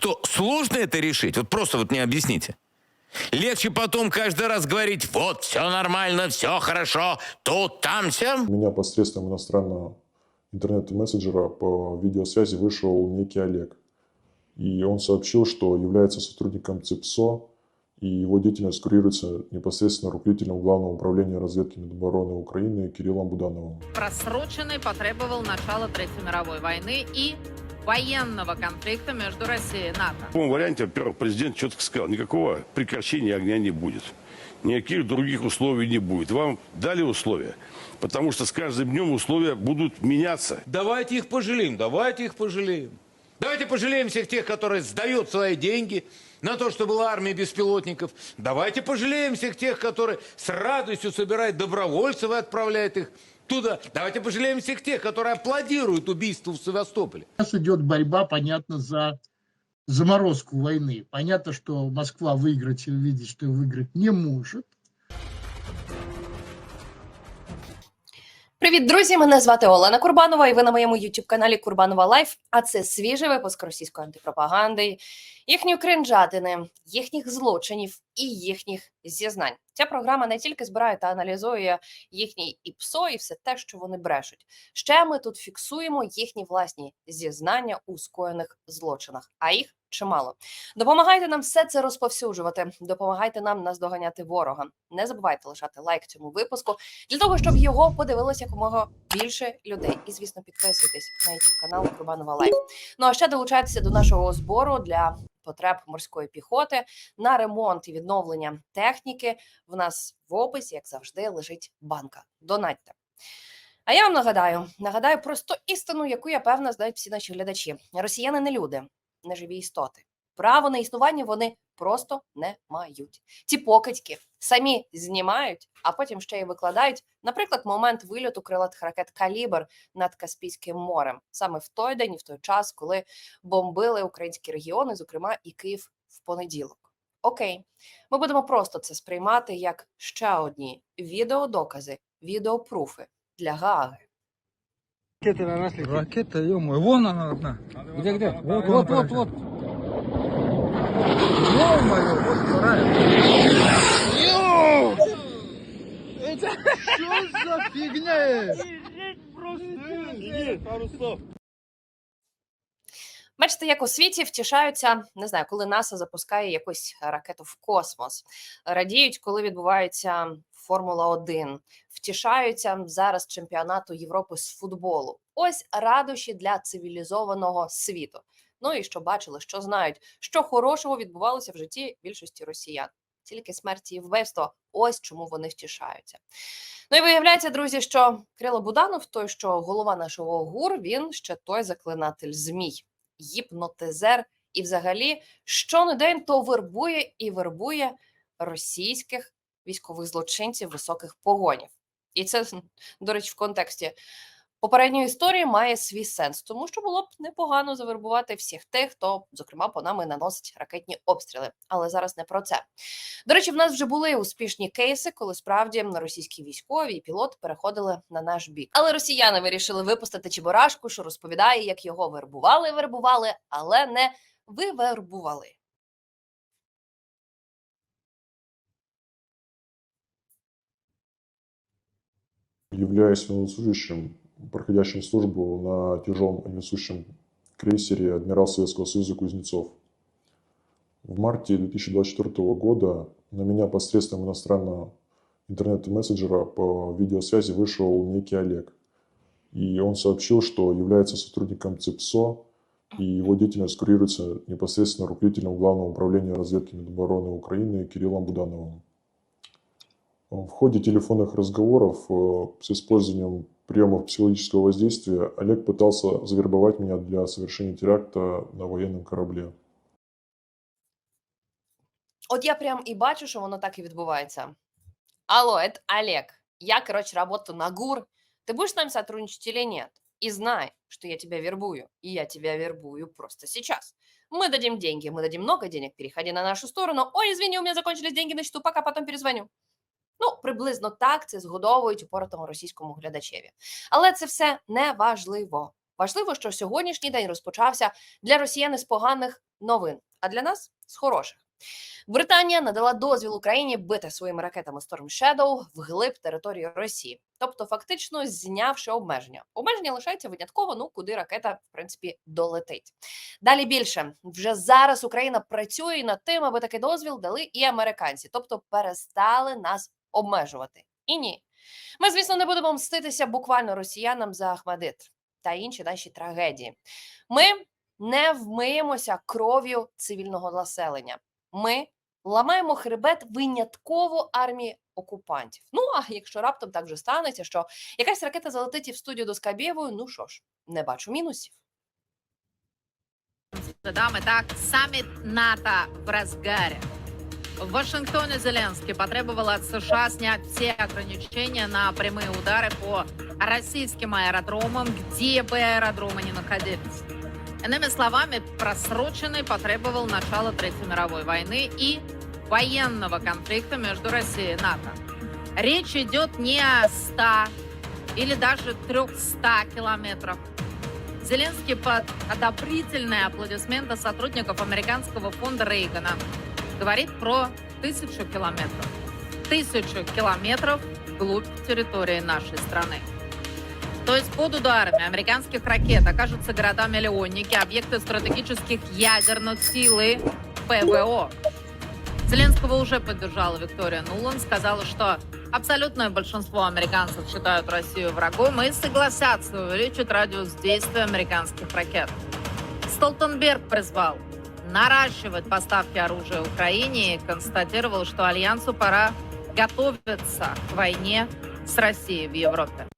Что, сложно это решить? Вот просто вот мне объясните. Легче потом каждый раз говорить, вот, все нормально, все хорошо, тут, там, сям. У меня посредством иностранного интернет-мессенджера по видеосвязи вышел некий Олег. И он сообщил, что является сотрудником ЦИПСО, и его деятельность курируется непосредственно руководителем Главного управления разведки Минобороны Украины Кириллом Будановым. просроченный потребовал начала Третьей мировой войны и военного конфликта между Россией и НАТО. В таком варианте, во-первых, президент четко сказал, никакого прекращения огня не будет. Никаких других условий не будет. Вам дали условия, потому что с каждым днем условия будут меняться. Давайте их пожалеем, давайте их пожалеем. Давайте пожалеем всех тех, которые сдают свои деньги на то, что была армия беспилотников. Давайте пожалеем всех тех, которые с радостью собирают добровольцев и отправляют их туда. Давайте пожалеем всех тех, которые аплодируют убийству в Севастополе. Сейчас идет борьба, понятно, за заморозку войны. Понятно, что Москва выиграть и увидеть, что выиграть не может. Привіт, друзі! Мене звати Олена Курбанова, і ви на моєму youtube каналі Курбанова Лайф. А це свіжий випуск російської антипропаганди, їхньої кринжатини, їхніх злочинів і їхніх зізнань. Ця програма не тільки збирає та аналізує їхній ІПСО і все те, що вони брешуть. Ще ми тут фіксуємо їхні власні зізнання у скоєних злочинах, а їх чимало. Допомагайте нам все це розповсюджувати. Допомагайте нам наздоганяти ворога. Не забувайте лишати лайк цьому випуску для того, щоб його подивилося якомога більше людей. І звісно, підписуйтесь на youtube канал Курбанова Лайф. Ну а ще долучайтеся до нашого збору для потреб морської піхоти на ремонт і відновлення техніки. В нас в описі, як завжди, лежить банка. Донатьте. А я вам нагадаю, нагадаю просто істину, яку я певна знають всі наші глядачі. Росіяни не люди, не живі істоти. Право на існування вони просто не мають. Ці покидьки самі знімають, а потім ще й викладають, наприклад, момент вильоту крилатих ракет Калібр над Каспійським морем, саме в той день і в той час, коли бомбили українські регіони, зокрема і Київ в понеділок. Окей, ми будемо просто це сприймати як ще одні відеодокази, відеопруфи для Гааги. Ракета, ё вон она одна. Где, где? Вот, вот, вот, вот. Ё-моё, вот вторая. Что за фигня? Бачите, як у світі втішаються, не знаю, коли НАСА запускає якусь ракету в космос, радіють, коли відбувається Формула 1 втішаються зараз чемпіонату Європи з футболу. Ось радощі для цивілізованого світу. Ну і що бачили, що знають, що хорошого відбувалося в житті більшості росіян. Тільки смерті і вбивство. Ось чому вони втішаються. Ну і виявляється, друзі, що Крило Буданов, той, що голова нашого ГУР, він ще той заклинатель змій, гіпнотизер, і взагалі, що не день, то вербує і вербує російських військових злочинців високих погонів. І це, до речі, в контексті попередньої історії має свій сенс, тому що було б непогано завербувати всіх тих, хто, зокрема, по нами наносить ракетні обстріли. Але зараз не про це. До речі, в нас вже були успішні кейси, коли справді російські військові і пілоти переходили на наш бік. Але росіяни вирішили випустити Чебурашку, що розповідає, як його вербували, вербували, але не вивербували. Являясь военнослужащим, проходящим службу на тяжелом авианесущем крейсере «Адмирал Советского Союза Кузнецов». В марте 2024 года на меня посредством иностранного интернет-мессенджера по видеосвязи вышел некий Олег. И он сообщил, что является сотрудником ЦИПСО, и его деятельность курируется непосредственно руководителем Главного управления разведки Минобороны Украины Кириллом Будановым. В ходе телефонных разговоров э, с использованием приемов психологического воздействия Олег пытался завербовать меня для совершения теракта на военном корабле. От я прям і бачу, що воно так і відбувається. Алло, это Олег. Я, короче, работаю на ГУР. Ты будешь с нами сотрудничать или нет? И знай, что я тебя вербую. И я тебя вербую просто сейчас. Мы дадим деньги, мы дадим много денег, переходи на нашу сторону. Ой, извини, у меня закончились деньги на счету, пока потом перезвоню. Ну, приблизно так це згодовують упоротому російському глядачеві. Але це все не важливо. Важливо, що сьогоднішній день розпочався для росіян з поганих новин, а для нас з хороших. Британія надала дозвіл Україні бити своїми ракетами Storm Shadow вглиб території Росії, тобто фактично знявши обмеження. Обмеження лишається винятково, ну куди ракета в принципі долетить. Далі більше вже зараз Україна працює над тим, аби такий дозвіл дали і американці, тобто перестали нас обмежувати. І ні, ми, звісно, не будемо мститися буквально росіянам за Ахмадит та інші наші трагедії. Ми не вмиємося кров'ю цивільного населення. Ми ламаємо хребет винятково армії окупантів. Ну а якщо раптом так вже станеться, що якась ракета залетить і в студію до Скабєвої, ну що ж, не бачу мінусів. Дамы, так, саммит НАТО в разгаре. В Вашингтоне Зеленский потребовал от США снять все ограничения на прямые удары по российским аэродромам, где бы аэродромы ни находились. Иными словами, просроченный потребовал начала Третьей мировой войны и военного конфликта между Россией и НАТО. Речь идет не о 100 или даже 300 километрах. Зеленский под одобрительные аплодисменты сотрудников американского фонда Рейгана говорит про тысячу километров. Тысячу километров вглубь территории нашей страны. То есть под ударами американских ракет окажутся города-миллионники, объекты стратегических ядерных сил и ПВО. Зеленского уже поддержала Виктория Нуланд, сказала, что абсолютное большинство американцев считают Россию врагом и согласятся увеличить радиус действия американских ракет. Столтенберг призвал наращивать поставки оружия Украине и констатировал, что Альянсу пора готовиться к войне с Россией в Европе.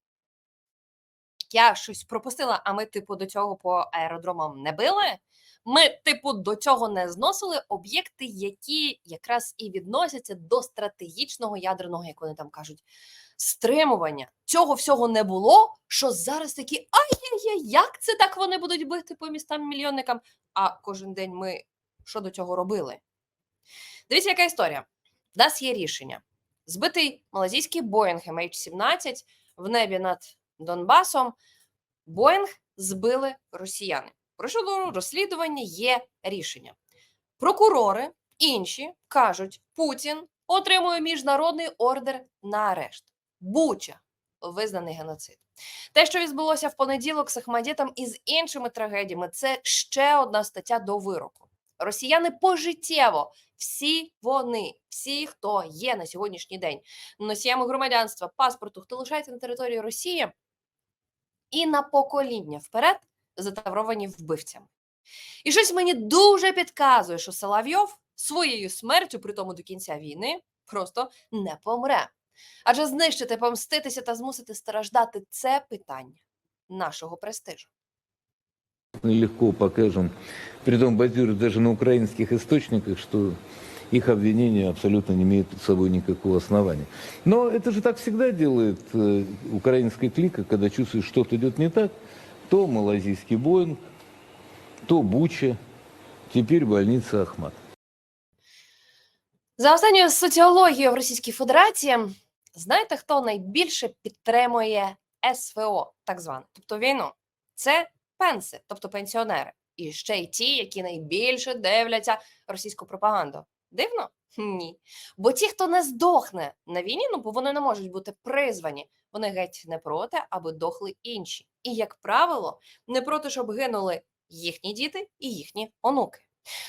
Я щось пропустила, а ми, типу, до цього по аеродромам не били. Ми, типу, до цього не зносили об'єкти, які якраз і відносяться до стратегічного ядерного, як вони там кажуть, стримування. Цього всього не було. Що зараз такі ай-яй-яй, як це так вони будуть бити по містам мільйонникам? А кожен день ми що до цього робили? Дивіться, яка історія. У нас є рішення. Збитий малазійський Боїнг MH17 в небі над Донбасом. Боїнг збили росіяни. Про щодо розслідування є рішення. Прокурори інші кажуть, Путін отримує міжнародний ордер на арешт. Буча визнаний геноцид. Те, що відбулося в понеділок з Ахмадітом і з іншими трагедіями, це ще одна стаття до вироку. Росіяни пожиттєво, всі вони, всі, хто є на сьогоднішній день носіями громадянства, паспорту, хто лишається на території Росії, і на покоління вперед затавровані вбивцями. І щось мені дуже підказує, що Соловйов своєю смертю, при тому до кінця війни, просто не помре. Адже знищити, помститися та змусити страждати це питання нашого престижу. легко покажем, притом базируясь даже на украинских источниках, что их обвинения абсолютно не имеют под собой никакого основания. Но это же так всегда делает э, украинская клика, когда чувствует, что-то идет не так, то малазийский Боинг, то Буча, теперь больница Ахмат. За останньою соціологією в Російській Федерації, знаєте, хто найбільше підтримує СВО, так зване, тобто війну? Це пенси, тобто пенсіонери, і ще й ті, які найбільше дивляться російську пропаганду. Дивно? Ні. Бо ті, хто не здохне на війні, ну бо вони не можуть бути призвані, вони геть не проти, аби дохли інші. І, як правило, не проти, щоб гинули їхні діти і їхні онуки.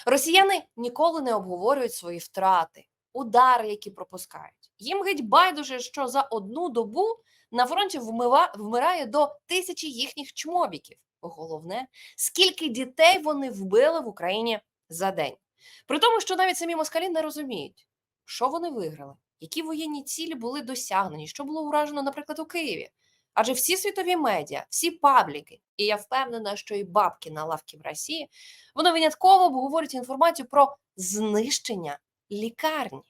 Росіяни ніколи не обговорюють свої втрати, удари, які пропускають. Їм геть байдуже, що за одну добу на фронті вмива, вмирає до тисячі їхніх чмобіків. Головне, скільки дітей вони вбили в Україні за день. При тому, що навіть самі москалі не розуміють, що вони виграли, які воєнні цілі були досягнені, що було уражено, наприклад, у Києві. Адже всі світові медіа, всі пабліки, і я впевнена, що і бабки на лавки в Росії, вони винятково обговорюють інформацію про знищення лікарні.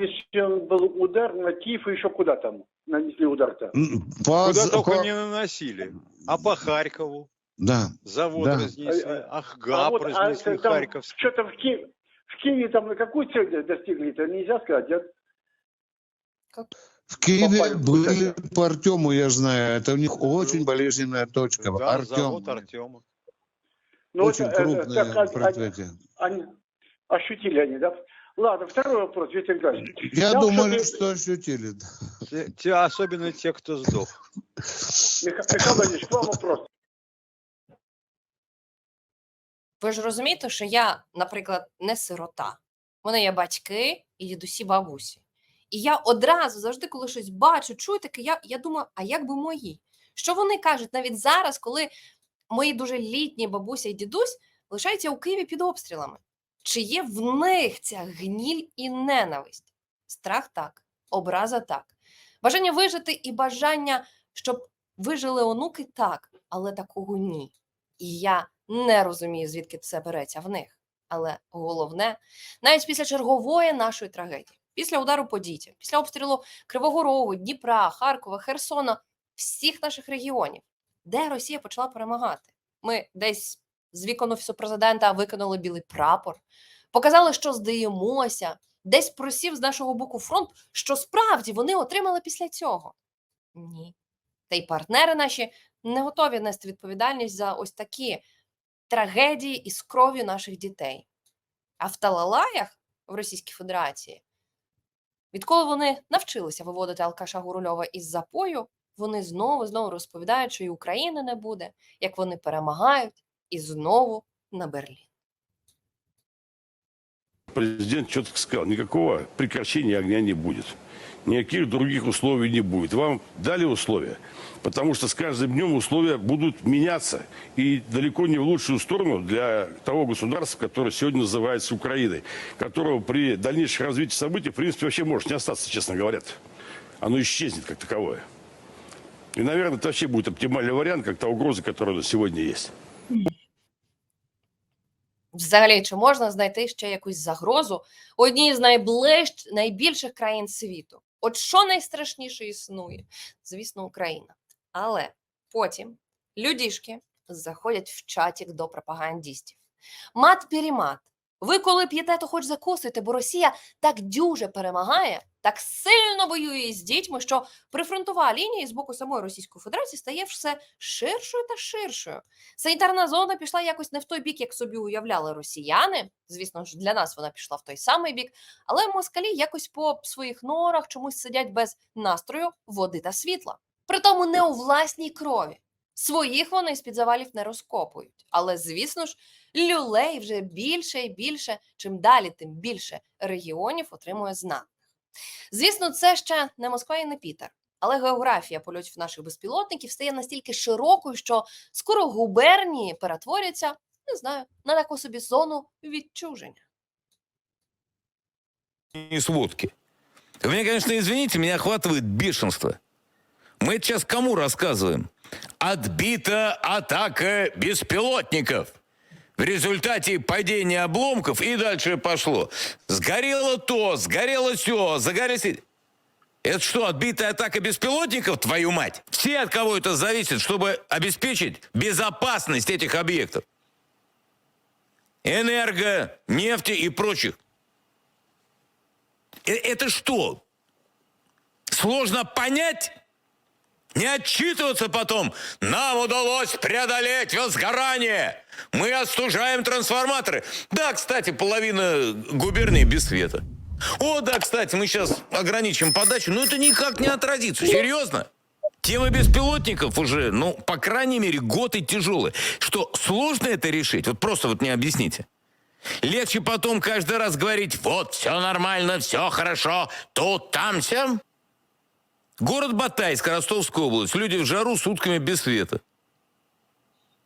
Если был удар на Киев и еще куда там нанесли удар-то? М, По, Куда з- только по- не наносили. А по Харькову Да. завод Да. разнесли, А- Ахгаб вот, а разнесли, это там Харьковский. Что-то в Киеве, в Киеве там на какую цель достигли, это нельзя сказать, нет? В Киеве Попали в были кусачок. по Артему, я знаю. Это у них очень болезненная точка. Да, Артем. завод Артема. Ну, Очень это, э, крупное так, они- предприятие. Они ощутили они, да? Ладно, второй вопрос, Виктор Николаевич. Я Там думаю, что-то- что ощутили. да. Те- те- особенно те, кто сдох. Миха- Михаил Владимирович, к вам вопрос. Ви ж розумієте, що я, наприклад, не сирота. У мене є батьки і дідусі бабусі. І я одразу завжди, коли щось бачу, чую таке, я, я думаю, а як би мої? Що вони кажуть навіть зараз, коли мої дуже літні бабуся і дідусь лишаються у Києві під обстрілами? Чи є в них ця гніль і ненависть? Страх так, образа так. Бажання вижити і бажання, щоб вижили онуки так, але такого ні. І я не розумію, звідки це береться в них. Але головне, навіть після чергової нашої трагедії, після удару по дітям, після обстрілу Кривого Рогу, Дніпра, Харкова, Херсона, всіх наших регіонів, де Росія почала перемагати. Ми десь з вікон офісу президента викинули білий прапор, показали, що здаємося, десь просів з нашого боку фронт, що справді вони отримали після цього. Ні. Та й партнери наші не готові нести відповідальність за ось такі трагедії із кров'ю наших дітей. А в Талалаях в Російській Федерації, відколи вони навчилися виводити Алкаша Гурульова із запою, вони знову знову розповідають, що і України не буде, як вони перемагають, і знову на Берлін. Президент чітко сказав, ніякого прекращения огня не будет Никаких других условий не будет. Вам дали условия, потому что с каждым днем условия будут меняться. И далеко не в лучшую сторону для того государства, которое сегодня называется Украиной, которого при дальнейшем развитии событий, в принципе, вообще может не остаться, честно говоря. Оно исчезнет как таковое. И, наверное, это вообще будет оптимальный вариант, как та угроза, которая у нас сегодня есть. Взагалі, чи можна знайти ще якусь загрозу у одній з найближ... найбільших країн світу? От що найстрашніше існує? Звісно, Україна. Але потім людішки заходять в чатік до пропагандістів. Мат-пірімат. Ви коли п'єте, то хоч закусуйте, бо Росія так дюже перемагає, так сильно воює з дітьми, що прифронтова лінія з боку самої Російської Федерації стає все ширшою та ширшою. Санітарна зона пішла якось не в той бік, як собі уявляли росіяни. Звісно ж, для нас вона пішла в той самий бік, але москалі якось по своїх норах чомусь сидять без настрою, води та світла. Притому не у власній крові. Своїх вони з-під завалів не розкопують. Але, звісно ж, люлей вже більше і більше, чим далі, тим більше регіонів отримує знатних. Звісно, це ще не Москва і не Пітер. Але географія польотів наших безпілотників стає настільки широкою, що скоро губернії перетворяться, не знаю, на таку собі зону відчуження. не сводки. Вы меня, конечно, извините, меня охватывает бешенство. Мы это сейчас кому рассказываем? Отбита атака беспилотников. В результате падения обломков и дальше пошло. Сгорело то, сгорело все, загорелось... Это что, отбитая атака беспилотников, твою мать? Все от кого это зависит, чтобы обеспечить безопасность этих объектов. Энерго, нефти и прочих. Э, Это что? Сложно понять? Не отчитываться потом. Нам удалось преодолеть возгорание. Мы остужаем трансформаторы. Да, кстати, половина губернии без света. О, да, кстати, мы сейчас ограничим подачу, но это никак не отразится. Серьезно? Тема беспилотников уже, ну, по крайней мере, год и тяжелый. Что, сложно это решить? Вот просто вот не объясните. Легче потом каждый раз говорить, вот, все нормально, все хорошо, тут, там, сям. Город Батайск, Ростовская область. Люди в жару сутками без света.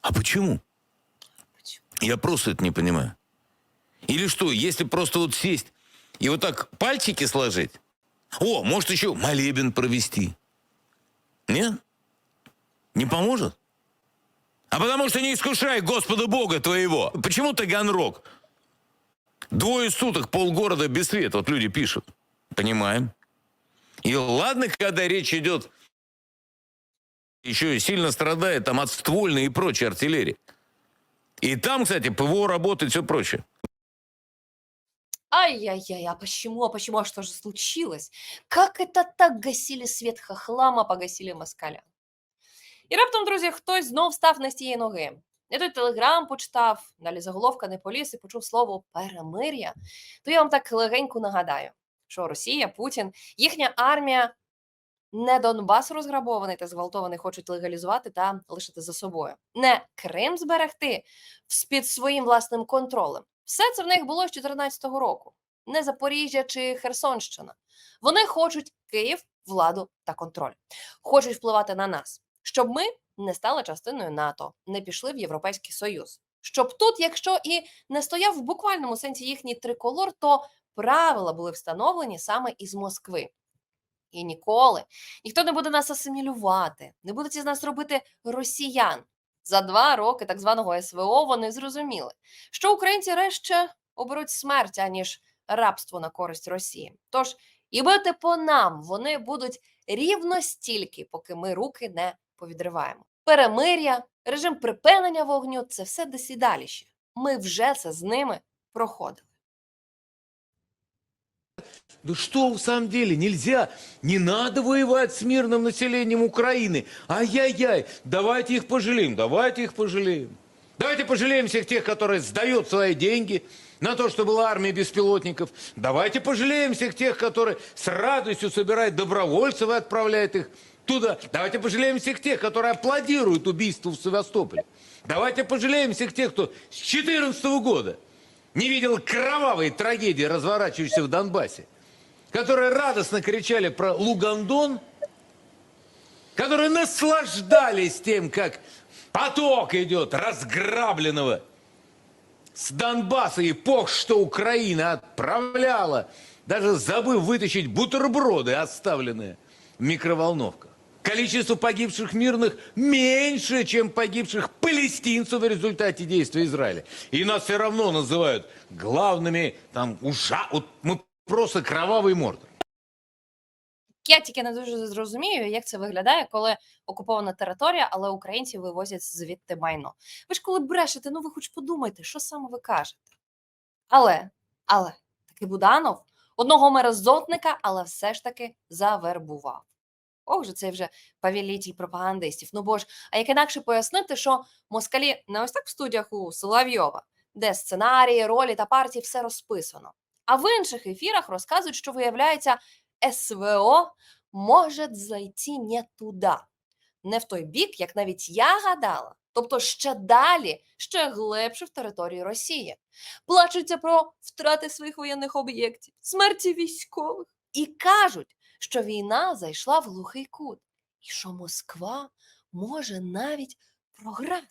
А почему? Я просто это не понимаю. Или что, если просто вот сесть и вот так пальчики сложить? О, может еще молебен провести. Нет? Не поможет? А потому что не искушай Господа Бога твоего. Почему Таганрог? Двое суток полгорода без света, вот люди пишут. Понимаем. И ладно, когда речь идет, еще и сильно страдает там от ствольной и прочей артиллерии. И там, кстати, ПВО работает, все прочее. Ай-яй-яй, а почему, а почему, а что же случилось? Как это так гасили свет хохлама, погасили москаля? І раптом, друзі, хтось знов став на з тієї ноги. Не той телеграм почитав, далі заголовка не поліз і почув слово перемир'я. То я вам так легенько нагадаю, що Росія, Путін, їхня армія не Донбас розграбований та зґвалтований хочуть легалізувати та лишити за собою. Не Крим зберегти під своїм власним контролем. Все це в них було з 14-го року. Не Запоріжжя чи Херсонщина. Вони хочуть Київ, владу та контроль. Хочуть впливати на нас, щоб ми не стали частиною НАТО, не пішли в Європейський Союз. Щоб тут, якщо і не стояв в буквальному сенсі їхній триколор, то правила були встановлені саме із Москви. І ніколи ніхто не буде нас асимілювати, не будуть із нас робити росіян. За два роки так званого СВО вони зрозуміли, що українці решті оберуть смерть, аніж рабство на користь Росії. Тож і бити по нам вони будуть рівно стільки, поки ми руки не повідриваємо. Перемир'я, режим припинення вогню це все десь і далі ще. Ми вже це з ними проходили. Да что в самом деле, нельзя, не надо воевать с мирным населением Украины. Ай-яй-яй, давайте их пожалеем, давайте их пожалеем. Давайте пожалеем всех тех, которые сдают свои деньги на то, что была армия беспилотников. Давайте пожалеем всех тех, которые с радостью собирают добровольцев и отправляют их туда. Давайте пожалеем всех тех, которые аплодируют убийству в Севастополе. Давайте пожалеем всех тех, кто с 2014 года не видел кровавой трагедии, разворачивающейся в Донбассе которые радостно кричали про Лугандон, которые наслаждались тем, как поток идет разграбленного с Донбасса и пох, что Украина отправляла, даже забыв вытащить бутерброды, оставленные в микроволновках. Количество погибших мирных меньше, чем погибших палестинцев в результате действий Израиля. И нас все равно называют главными, там, ужа... Вот мы просто кровавый мордор. Я тільки не дуже зрозумію, як це виглядає, коли окупована територія, але українці вивозять звідти майно. Ви ж коли брешете, ну ви хоч подумайте, що саме ви кажете. Але, але таки Буданов одного мерзотника, але все ж таки завербував. Ох же цей вже повелітель пропагандистів. Ну бо ж, а як інакше пояснити, що москалі не ось так в студіях у Соловйова, де сценарії, ролі та партії все розписано. А в інших ефірах розказують, що виявляється, СВО може зайти не туди, не в той бік, як навіть я гадала. Тобто ще далі, ще глибше в території Росії. Плачуться про втрати своїх воєнних об'єктів, смерті військових і кажуть, що війна зайшла в глухий кут, і що Москва може навіть програти.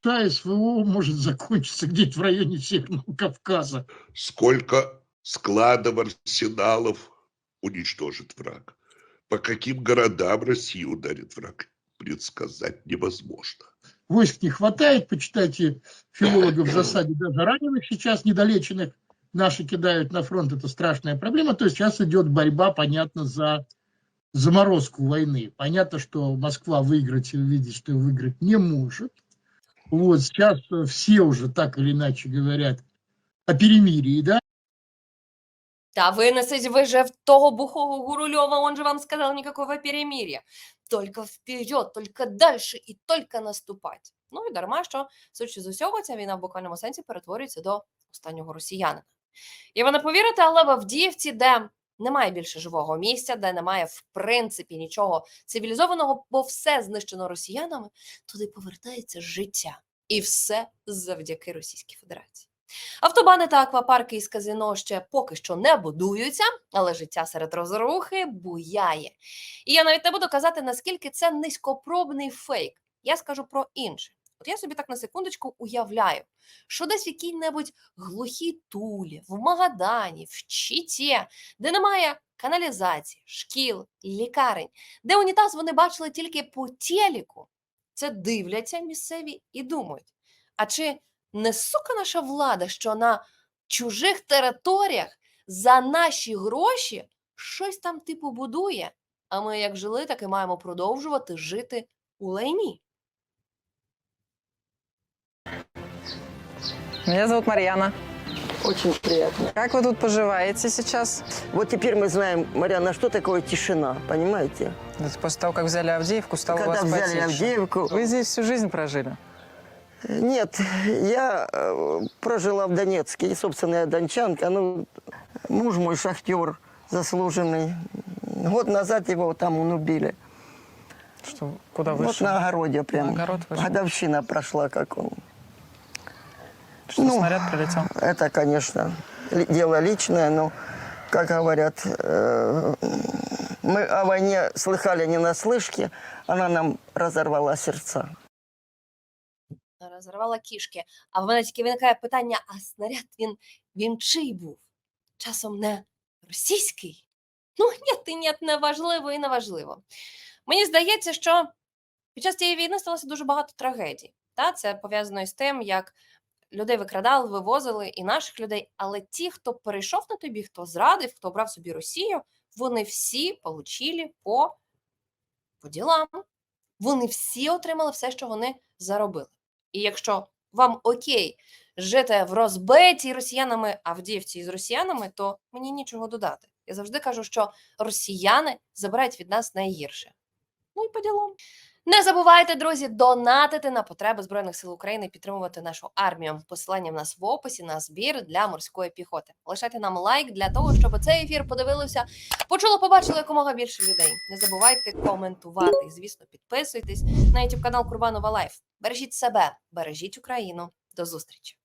Та СВО может закончиться где-то в районе Северного Кавказа. Сколько складов, арсеналов уничтожит враг? По каким городам России ударит враг? Предсказать невозможно. Войск не хватает, почитайте филологов в засаде, даже раненых сейчас недолеченных наши кидают на фронт, это страшная проблема. То есть сейчас идет борьба, понятно, за заморозку войны. Понятно, что Москва выиграть и видит, что выиграть не может. Вот сейчас э, все уже так или иначе говорят о перемирии, да? Та выносить вы же в того бухого Гурулева, он же вам сказал никакого перемирия. Только вперед, только дальше і только наступать. Ну і дарма, що, судячи з усього, ця війна в буквальному сенсі перетворюється до останнього росіянина. І ви не повірите, але в Авдіївці, де немає більше живого місця, де немає в принципі нічого цивілізованого, бо все знищено росіянами, туди повертається життя. І все завдяки Російській Федерації. Автобани та аквапарки із казино ще поки що не будуються, але життя серед розрухи буяє. І я навіть не буду казати, наскільки це низькопробний фейк. Я скажу про інше. От я собі так на секундочку уявляю, що десь в якій-небудь глухій тулі, в Магадані, в Чіті, де немає каналізації, шкіл, лікарень, де унітаз вони бачили тільки по телеку, це дивляться місцеві і думають. А чи не сука наша влада, що на чужих територіях за наші гроші щось там типу будує, а ми як жили, так і маємо продовжувати жити у лайні. Меня зовут Марьяна. Очень приятно. Как вы тут поживаете сейчас? Вот теперь мы знаем, Марьяна, что такое тишина, понимаете? После того, как взяли Авдеевку, стало у Когда вас взяли потише. Авдеевку... Вы здесь всю жизнь прожили? Нет, я э, прожила в Донецке, и, собственно, я дончанка. Ну, муж мой шахтер заслуженный. Год назад его там он убили. Что, куда Вот вышел? на огороде прям. На огород вышел? Годовщина прошла, как он. Что, ну, снаряд прилетел? Это, конечно, ли- дело личное, но, как говорят, э, мы о войне слыхали не на слышке, она нам разорвала сердца. розірвала кішки. А в мене тільки виникає питання: а снаряд він, він чий був? Часом не російський? Ну, ні, ні, не важливо і не важливо. Мені здається, що під час цієї війни сталося дуже багато трагедій. Та? Це пов'язано із тим, як людей викрадали, вивозили і наших людей. Але ті, хто перейшов на той бік, хто зрадив, хто обрав собі Росію, вони всі получили по, по ділам. Вони всі отримали все, що вони заробили. І якщо вам окей жити в розбитій росіянами Авдіївці з росіянами, то мені нічого додати. Я завжди кажу, що росіяни забирають від нас найгірше. Ну і по ділам. Не забувайте, друзі, донатити на потреби Збройних сил України, підтримувати нашу армію. Посилання в нас в описі на збір для морської піхоти. Лишайте нам лайк для того, щоб цей ефір подивилося, почуло, побачило якомога більше людей. Не забувайте коментувати. Звісно, підписуйтесь на YouTube канал Курбанова Лайф. Бережіть себе, бережіть Україну. До зустрічі!